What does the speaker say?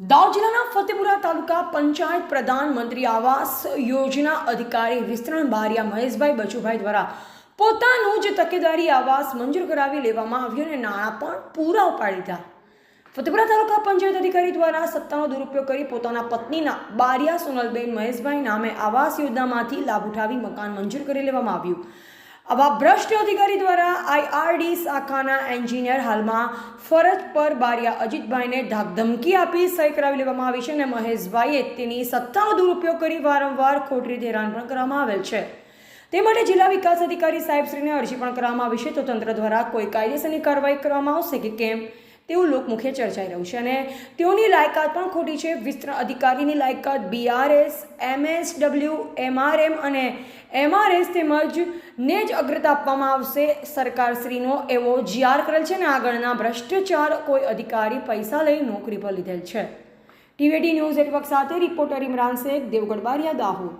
દાવ જિલ્લાના ફતેપુરા તાલુકા પંચાયત પ્રધાનમંત્રી આવાસ યોજના અધિકારી વિસ્તરણ બારિયા મહેશભાઈ બચુભાઈ દ્વારા પોતાનું જ તકેદારી આવાસ મંજૂર કરાવી લેવામાં આવ્યું અને નાણાં પણ પૂરા ઉપાડી દીધા ફતેપુરા તાલુકા પંચાયત અધિકારી દ્વારા સત્તાનો દુરુપયોગ કરી પોતાના પત્નીના બારિયા સોનલબેન મહેશભાઈ નામે આવાસ યોજનામાંથી લાભ ઉઠાવી મકાન મંજૂર કરી લેવામાં આવ્યું. આવા ભ્રષ્ટ અધિકારી દ્વારા આઈઆરડી શાખાના એન્જિનિયર હાલમાં ફરજ પર બારિયા અજીતભાઈને ધાકધમકી આપી સહી કરાવી લેવામાં આવી છે અને મહેશભાઈએ તેની સત્તાનો દુરુપયોગ કરી વારંવાર ખોટી રીતે હેરાન પણ કરવામાં આવેલ છે. તે માટે જિલ્લા વિકાસ અધિકારી સાહેબશ્રીને અરજી પણ કરવામાં આવી છે. તો તંત્ર દ્વારા કોઈ કાયદેસરની કાર્યવાહી કરવામાં આવશે કે કેમ? તેવું લોકમુખે ચર્ચાઈ રહ્યું છે અને તેઓની લાયકાત પણ ખોટી છે. વિસ્તરણ અધિકારીની લાયકાત બીઆરએસ એમએસડબલ્યુ એમઆરએમ અને એમઆરએસ તેમજ ને જ અગ્રતા આપવામાં આવશે. સરકારશ્રીનો એવો જીઆર કરેલ છે અને આગળના ભ્રષ્ટાચાર કોઈ અધિકારી પૈસા લઈ નોકરી પર લીધેલ છે. ટીવીટી ન્યૂઝ નેટવર્ક સાથે રિપોર્ટર ઇમરાન શેખ, દેવગઢ બારિયા, દાહોદ.